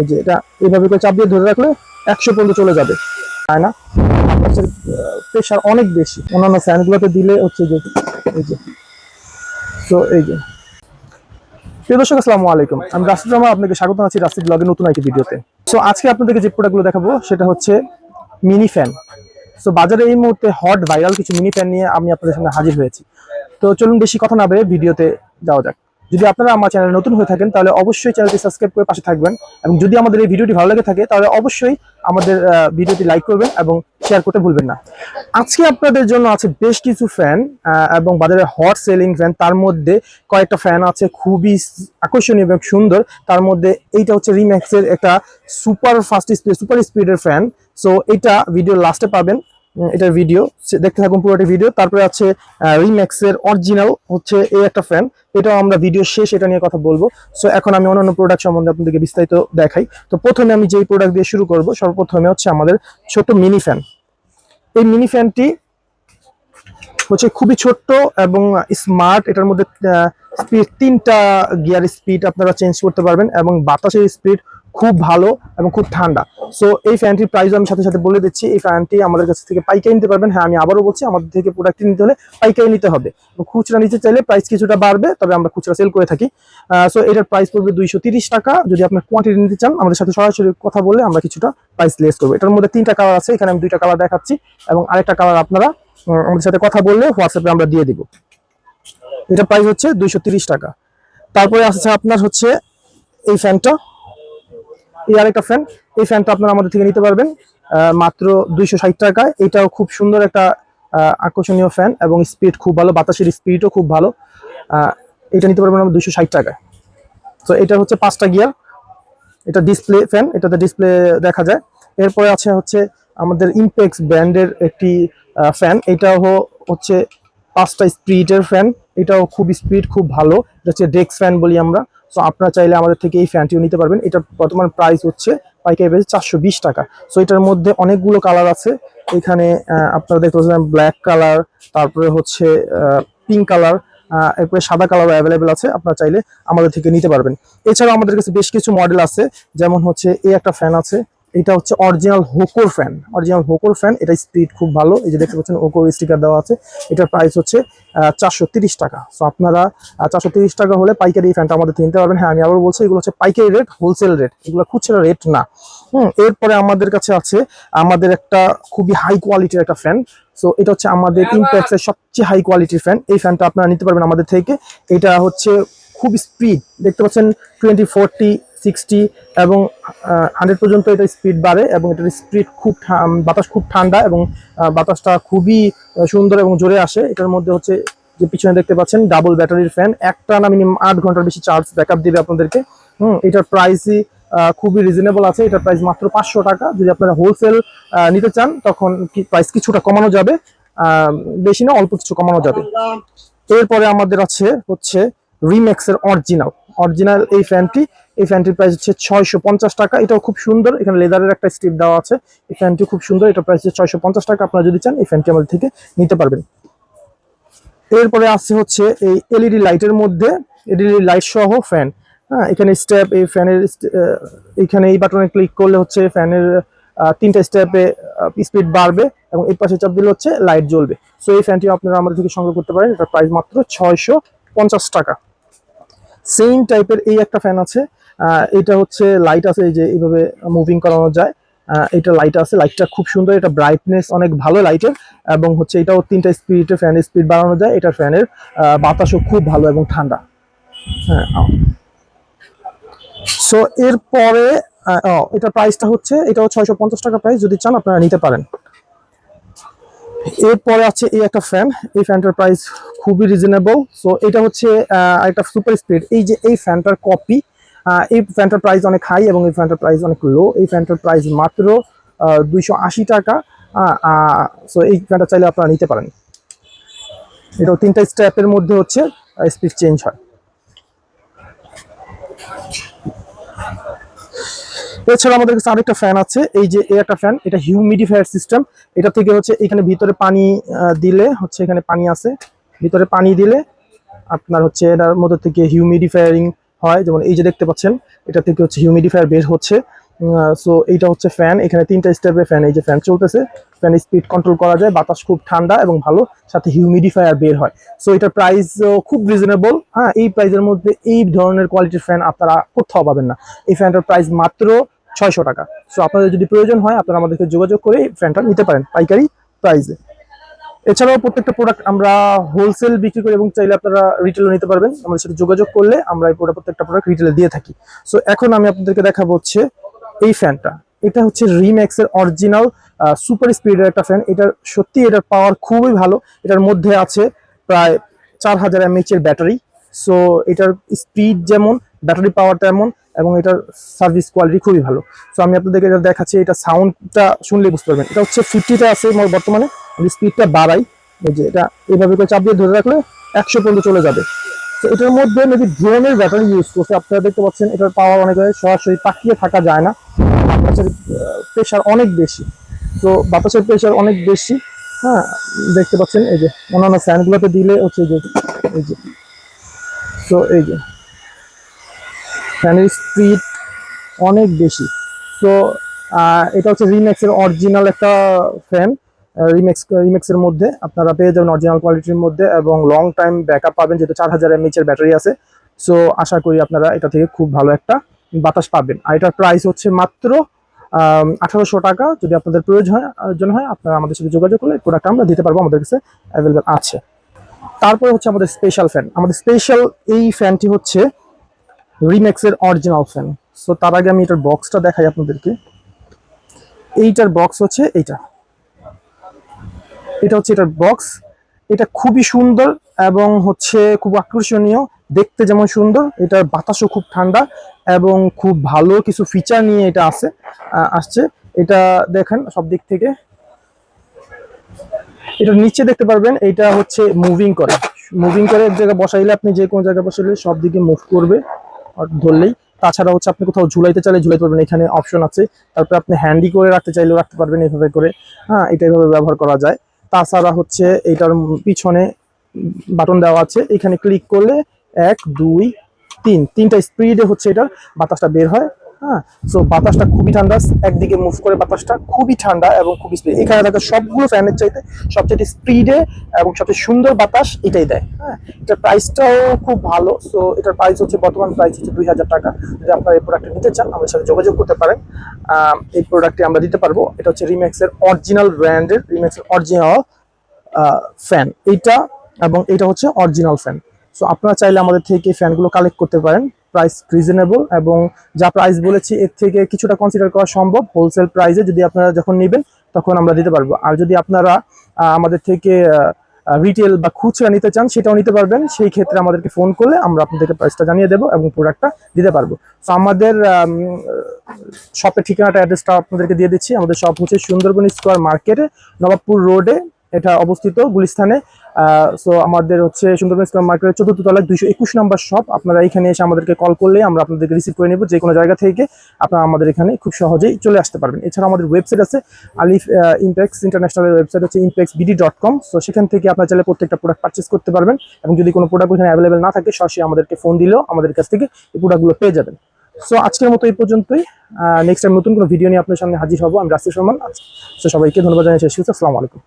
এই যে এটা এইভাবে করে চাপ দিয়ে ধরে রাখলে একশো পর্যন্ত চলে যাবে। তাই না? বাতাসের প্রেশার অনেক বেশি। অন্যান্য ফ্যানগুলোতে দিলে হচ্ছে যে, এই যে। তো এই যে। প্রিয় দর্শক, আসসালামু আলাইকুম। আমি রাশিদ রহমান, আপনাকে স্বাগত আছি রাশিদ ব্লগের নতুন একটি ভিডিওতে। সো আজকে আপনাদেরকে যে প্রোডাক্টগুলো দেখাবো, সেটা হচ্ছে মিনি ফ্যান সো বাজারে এই মুহূর্তে হট ভাইরাল কিছু মিনি ফ্যান নিয়ে আমি আপনাদের সামনে হাজির হয়েছি। তো চলুন বেশি কথা না বেড়ে ভিডিওতে যাওয়া যাক। যদি আপনারা আমার চ্যানেলে নতুন হয়ে থাকেন, তাহলে অবশ্যই চ্যানেলটি সাবস্ক্রাইব করে পাশে থাকবেন এবং যদি আমাদের এই ভিডিওটি ভালো লাগে থাকে, তাহলে অবশ্যই আমাদের ভিডিওটি লাইক করবেন এবং শেয়ার করতে ভুলবেন না। আজকে আপনাদের জন্য আছে বেশ কিছু ফ্যান এবং বাজারে হট সেলিং ফ্যান তার মধ্যে কয়েকটা ফ্যান আছে খুবই আকর্ষণীয় এবং সুন্দর। তার মধ্যে এইটা হচ্ছে রিম্যাক্সের একটা সুপার ফাস্ট স্পিড সুপার স্পিডের ফ্যান সো এটা ভিডিও লাস্টে পাবেন। এটার ভিডিও দেখতে থাকুন পুরোটি ভিডিও তারপরে আছে রিম্যাক্সের অরিজিনাল হচ্ছে এই একটা ফ্যান এটাও আমরা ভিডিও শেষ, এটা নিয়ে কথা বলব। সো এখন আমি অন্যান্য প্রোডাক্ট সম্বন্ধে আপনাদেরকে বিস্তারিত দেখাই। তো প্রথমে আমি যেই প্রোডাক্ট দিয়ে শুরু করব, সর্বপ্রথমে হচ্ছে আমাদের ছোট মিনি ফ্যান এই মিনি ফ্যানটি হচ্ছে খুবই ছোট্ট এবং স্মার্ট এটার মধ্যে স্পিড তিনটা গিয়ার স্পিড আপনারা চেঞ্জ করতে পারবেন এবং বাতাসের স্পিড খুব ভালো এবং খুব ঠান্ডা। সো এই ফ্যানটির প্রাইস আমি সাথে সাথে বলে দিচ্ছি। এই ফ্যানটি আমাদের কাছ থেকে পাইকারি নিতে পারবেন। হ্যাঁ আমি আবারও বলছি, আমাদের থেকে প্রোডাক্টটি নিতে হলে পাইকারি নিতে হবে। খুচরা নিতে চাইলে প্রাইস কিছুটা বাড়বে, তবে আমরা খুচরা সেল করে থাকি। সো এটার প্রাইস পড়বে দুইশো টাকা। যদি আপনার কোয়ান্টিটি নিতে চান, আমাদের সাথে সরাসরি কথা বলে আমরা কিছুটা প্রাইস লেস করব। এটার মধ্যে তিনটা কালার আছে, এখানে আমি দুইটা কালার দেখাচ্ছি। এবং আরেকটা কালার আপনারা আমাদের সাথে কথা বললে হোয়াটসঅ্যাপে আমরা দিয়ে দিব। এটা প্রাইস হচ্ছে দুইশো টাকা। তারপরে আসছে আপনার হচ্ছে এই ফ্যানটা এই আরেকটা ফ্যান এই ফ্যানটা আপনারা আমাদের থেকে নিতে পারবেন মাত্র দুইশো ষাট টাকায়। এটাও খুব সুন্দর একটা আকর্ষণীয় ফ্যান এবং স্পিড খুব ভালো, বাতাসের স্পিডও খুব ভালো। এটা নিতে পারবেন দুইশো ষাট টাকায়। তো এটা হচ্ছে পাঁচটা গিয়ার এটা ডিসপ্লে ফ্যান এটাতে ডিসপ্লে দেখা যায়। এরপরে আছে হচ্ছে আমাদের ইমপেক্স ব্র্যান্ডের একটি ফ্যান এটাও হচ্ছে পাঁচটা স্পিডের ফ্যান এটাও খুব স্পিড খুব ভালো। এটা হচ্ছে ডেক্স ফ্যান বলি আমরা। সো আপনারা চাইলে আমাদের থেকে এই ফ্যানটিও নিতে পারবেন। এটার বর্তমান প্রাইস হচ্ছে পাইকারি প্রাইস চারশো বিশ টাকা। সো এটার মধ্যে অনেকগুলো কালার আছে। এখানে আপনারা দেখতে পাচ্ছেন ব্ল্যাক কালার তারপরে হচ্ছে পিঙ্ক কালার এরপরে সাদা কালার অ্যাভেলেবেল আছে। আপনারা চাইলে আমাদের থেকে নিতে পারবেন। এছাড়াও আমাদের কাছে বেশ কিছু মডেল আছে। যেমন হচ্ছে, এই একটা ফ্যান আছে। এটা হচ্ছে অরিজিনাল হোকোর ফ্যান অরিজিনাল হোকোর ফ্যান এটা স্পিড খুব ভালো। এই যে দেখতে পাচ্ছেন হোকোর স্টিকার দেওয়া আছে। এটার প্রাইস হচ্ছে চারশো তিরিশ টাকা। সো আপনারা চারশো তিরিশ টাকা হলে পাইকারি এই ফ্যানটা আমাদের কিনতে পারবেন। হ্যাঁ আমি আবার বলছি এগুলো হচ্ছে পাইকারি রেট হোলসেল রেট এগুলো খুচরা রেট না। হুম এরপরে আমাদের কাছে আছে আমাদের একটা খুবই হাই কোয়ালিটির একটা ফ্যান সো এটা হচ্ছে আমাদের ইম্প্যাক্সের সবচেয়ে হাই কোয়ালিটির ফ্যান এই ফ্যানটা আপনারা নিতে পারবেন আমাদের থেকে। এটা হচ্ছে খুব স্পিড দেখতে পাচ্ছেন টোয়েন্টি ফোরটি সিক্সটি এবং হান্ড্রেড পর্যন্ত এটা স্পিড বাড়ে এবং এটার স্পিড খুব বাতাস খুব ঠান্ডা এবং বাতাসটা খুবই সুন্দর এবং জোরে আসে। এটার মধ্যে হচ্ছে যে পিছনে দেখতে পাচ্ছেন ডাবল ব্যাটারির ফ্যান একটা না মিনিমাম আট ঘণ্টার বেশি চার্জ ব্যাকআপ দেবে আপনাদেরকে। হুম, এটার প্রাইসই খুবই রিজনেবল আছে। এটার প্রাইস মাত্র পাঁচশো টাকা। যদি আপনারা হোলসেল নিতে চান, তখন প্রাইস কিছুটা কমানো যাবে। বেশি না, অল্প কিছু কমানো যাবে। এরপরে আমাদের আছে হচ্ছে রিম্যাক্সের অরিজিনাল অরিজিনাল এই ফ্যানটি এই ফ্যানটির প্রাইস হচ্ছে ছয়শো পঞ্চাশ টাকা। এটাও খুব সুন্দর। এখানে লেদারের একটা স্ট্রিপ দেওয়া আছে। এই ফ্যানটি খুব সুন্দর। এটা প্রাইস হচ্ছে ছয়শো পঞ্চাশ টাকা। আপনারা যদি চান, এই ফ্যানটি আমাদের থেকে নিতে পারবেন। এরপরে আছে হচ্ছে এই এলইডি লাইটের মধ্যে। এলইডি লাইট সহ ফ্যান হ্যাঁ এখানে স্টেপ এই ফ্যানের এখানে এই বাটনে ক্লিক করলে হচ্ছে ফ্যানের তিনটা স্টেপে স্পিড বাড়বে এবং এর পাশে চাপ দিলে হচ্ছে লাইট জ্বলবে। সো এই ফ্যানটি আপনারা আমাদের থেকে সংগ্রহ করতে পারেন। এটার প্রাইস মাত্র ছয়শো পঞ্চাশ টাকা। সেম টাইপের এই একটা ফ্যান আছে। এটা হচ্ছে লাইট আছে, এই যে এইভাবে মুভিং করানো যায়। এটা লাইট আছে লাইটটা খুব সুন্দর, এটা ব্রাইটনেস অনেক ভালো লাইটের এবং হচ্ছে এটাও তিনটা স্পিডে ফ্যানের স্পিড বাড়ানো যায় এটা ফ্যানের বাতাসও খুব ভালো এবং ঠান্ডা। হ্যাঁ সো এরপরে এটা প্রাইসটা হচ্ছে, এটাও ছয়শো পঞ্চাশ টাকা প্রাইস যদি চান আপনারা নিতে পারেন। এরপরে আছে এই একটা ফ্যান এই ফ্যানটার প্রাইস খুবই রিজনেবল সো এটা হচ্ছে একটা সুপার স্পিড এই যে এই ফ্যানটার কপি এই ফ্যানটার প্রাইস অনেক হাই এবং এই ফ্যানটার প্রাইস অনেক লো এই ফ্যানটার প্রাইস মাত্র দুইশো আশি টাকা। সো এই ফ্যানটা চাইলে আপনারা নিতে পারেন। এটাও তিনটা স্টেপের মধ্যে হচ্ছে স্পিড চেঞ্জ হয়। এছাড়া আমাদের কাছে আরেকটা ফ্যান আছে, এই যে এই একটা ফ্যান এটা হিউমিডিফায়ার সিস্টেম এটা থেকে হচ্ছে এখানে ভিতরে পানি দিলে হচ্ছে এখানে পানি আছে। ভিতরে পানি দিলে আপনার হচ্ছে এটার মধ্যে থেকে হিউমিডিফায়ারিং হয়, যেমন এই যে দেখতে পাচ্ছেন, এটা থেকে হচ্ছে হিউমিডিফায়ার বের হচ্ছে। সো এইটা হচ্ছে ফ্যান এখানে তিনটা স্টেপের ফ্যান এই যে ফ্যান চলতেছে। ফ্যান স্পিড কন্ট্রোল করা যায়, বাতাস খুব ঠান্ডা এবং ভালো, সাথে হিউমিডিফায়ার বের হয়। সো এটার প্রাইস খুব রিজনেবল হ্যাঁ এই প্রাইসের মধ্যে এই ধরনের কোয়ালিটির ফ্যান আপনারা কোথাও পাবেন না। এই ফ্যানটার প্রাইস মাত্র ছয়শো টাকা। সো আপনাদের যদি প্রয়োজন হয়, আপনারা আমাদেরকে যোগাযোগ করে ফ্যানটা নিতে পারেন পাইকারি প্রাইসে এছাড়াও প্রত্যেকটা প্রোডাক্ট আমরা হোলসেল বিক্রি করি এবং চাইলে আপনারা রিটেলও নিতে পারবেন। আমাদের সাথে যোগাযোগ করলে আমরা এই পুরো প্রত্যেকটা প্রোডাক্ট রিটেলে দিয়ে থাকি। সো এখন আমি আপনাদেরকে দেখাবো হচ্ছে এই ফ্যানটা এটা হচ্ছে রিম্যাক্স এর অরিজিনাল সুপার স্পিডের একটা ফ্যান এটার সত্যি এটার পাওয়ার খুবই ভালো। এটার মধ্যে আছে প্রায় চার হাজার এমএইচ এর ব্যাটারি সো এটার স্পিড যেমন ব্যাটারি পাওয়ার তেমন এবং এটার সার্ভিস কোয়ালিটি খুবই ভালো। সো আমি আপনাদেরকে এটা দেখাচ্ছি। এটা সাউন্ডটা শুনলেই বুঝতে পারবেন। এটা হচ্ছে ফিফটিতে আছে বর্তমানে। আমি স্পিডটা বাড়াই, এই যে এটা এভাবে করে চাপ দিয়ে ধরে রাখলে একশো পর্যন্ত চলে যাবে। তো এটার মধ্যে মেবি ড্রোনের ব্যাটারি ইউজ করছে। আপনারা দেখতে পাচ্ছেন, এটার পাওয়ার অনেক সরাসরি তাকিয়ে থাকা যায় না। বাতাসের প্রেশার অনেক বেশি। তো বাতাসের প্রেশার অনেক বেশি। হ্যাঁ দেখতে পাচ্ছেন, এই যে অন্যান্য ফ্যানগুলোতে দিলে হচ্ছে যে, এই যে, তো এই যে ফ্যানের স্পিড অনেক বেশি। তো এটা হচ্ছে রিম্যাক্সের অরিজিনাল একটা ফ্যান রিমেক্স রিমেক্সের মধ্যে আপনারা পেয়ে যাবেন অরিজিনাল কোয়ালিটির মধ্যে এবং লং টাইম ব্যাকআপ পাবেন, যেহেতু চার হাজার এমএইচ এর ব্যাটারি আছে। সো আশা করি আপনারা এটা থেকে খুব ভালো একটা বাতাস পাবেন। আর এটার প্রাইস হচ্ছে মাত্র আঠারোশো টাকা। যদি আপনাদের প্রয়োজন হয় জন্য হয়, আপনারা আমাদের সাথে যোগাযোগ করলে প্রোডাক্ট আমরা দিতে পারব আমাদের কাছে অ্যাভেলেবেল আছে। তারপরে হচ্ছে আমাদের স্পেশাল ফ্যান আমাদের স্পেশাল এই ফ্যানটি হচ্ছে রিমেক্সের অরিজিনাল ফ্যান সো তার আগে আমি এটার বক্সটা দেখাই আপনাদেরকে। এইটার বক্স হচ্ছে এইটা। এটা হচ্ছে এটার বক্স এটা খুবই সুন্দর এবং হচ্ছে খুব আকর্ষণীয়। দেখতে যেমন সুন্দর, এটার বাতাসও খুব ঠান্ডা এবং খুব ভালো কিছু ফিচার নিয়ে এটা আছে আসছে। এটা দেখেন সব দিক থেকে। এটা নিচে দেখতে পারবেন, এটা হচ্ছে মুভিং করে। মুভিং করে এক জায়গায় বসাইলে আপনি যে কোনো জায়গায় বসাইলে সব দিকে মুভ করবে ধরলেই। তাছাড়া হচ্ছে আপনি কোথাও ঝুলাইতে চাইলে ঝুলাইতে পারবেন, এখানে অপশন আছে। তারপরে আপনি হ্যান্ডি করে রাখতে চাইলেও রাখতে পারবেন এইভাবে করে। হ্যাঁ এটা এইভাবে ব্যবহার করা যায়। তাছাড়া হচ্ছে এটার পিছনে বাটন দেওয়া আছে, এখানে ক্লিক করলে এক, দুই, তিন, তিনটা স্পিডে হচ্ছে এটার বাতাসটা বের হয়। হ্যাঁ? সো বাতাসটা খুবই ঠান্ডা, একদিকে মুভ করে বাতাসটা খুবই ঠান্ডা এবং খুবই স্পিড এখানে থাকা সবগুলো ফ্যানের চাইতে সবচেয়ে স্পিডে এবং সবচেয়ে সুন্দর বাতাস এটাই দেয় হ্যাঁ? এটার প্রাইসটাও খুব ভালো। সো এটার প্রাইস হচ্ছে, বর্তমান প্রাইস হচ্ছে দুই হাজার টাকা। যদি আপনারা এই প্রোডাক্টটা নিতে চান, আমাদের সাথে যোগাযোগ করতে পারেন। এই প্রোডাক্টটি আমরা দিতে পারব। এটা হচ্ছে রিম্যাক্সের অরিজিনাল ব্র্যান্ডের রিম্যাক্সের অরিজিনাল ফ্যান এইটা এবং এটা হচ্ছে অরিজিনাল ফ্যান সো আপনারা চাইলে আমাদের থেকে ফ্যানগুলো কালেক্ট করতে পারেন। প্রাইস রিজনেবল এবং যা প্রাইস বলেছি, এর থেকে কিছুটা কনসিডার করা সম্ভব। হোলসেল প্রাইসে যদি আপনারা যখন নেবেন, তখন আমরা দিতে পারব। আর যদি আপনারা আমাদের থেকে রিটেল বা খুচরা নিতে চান, সেটাও নিতে পারবেন। সেই ক্ষেত্রে আমাদেরকে ফোন করলে আমরা আপনাদেরকে প্রাইসটা জানিয়ে দেবো এবং প্রোডাক্টটা দিতে পারব। তো আমাদের শপের ঠিকানাটা অ্যাড্রেসটা আপনাদেরকে দিয়ে দিচ্ছি। আমাদের শপ হচ্ছে সুন্দরবন স্কোয়ার মার্কেটে নবাবপুর রোডে এটা অবস্থিত গুলিস্থানে সো আমাদের হচ্ছে সুন্দরবন স্কোয়ার মার্কেটের চতুর্থ তলায় দুইশো একুশ নম্বর শপ আপনারা এখানে এসে আমাদেরকে কল করলে আমরা আপনাদেরকে রিসিভ করে নেব। যে কোনো জায়গা থেকে আপনারা আমাদের এখানে খুব সহজেই চলে আসতে পারবেন। এছাড়া আমাদের ওয়েবসাইট আছে, আলিফ ইমপ্যাক্স ইন্টারন্যাশনালের ওয়েবসাইট হচ্ছে Impax BD dot com so সেখান থেকে আপনারা চাইলে প্রত্যেকটা প্রোডাক্ট পারচেস করতে পারবেন এবং যদি কোনো প্রোডাক্ট ওখানে অ্যাভেলেবেল না থাকে, সরাসরি আমাদেরকে ফোন দিলেও আমাদের কাছ থেকে এই প্রোডাক্টগুলো পেয়ে যাবেন। সো আজকের মতো এই পর্যন্তই। নেক্সট টাইম নতুন কোনো ভিডিও নিয়ে আপনার সামনে হাজির হব। আমি রাস্তি সলমান সো সবাইকে ধন্যবাদ জানিয়ে শেষ আসসালামু আলাইকুম।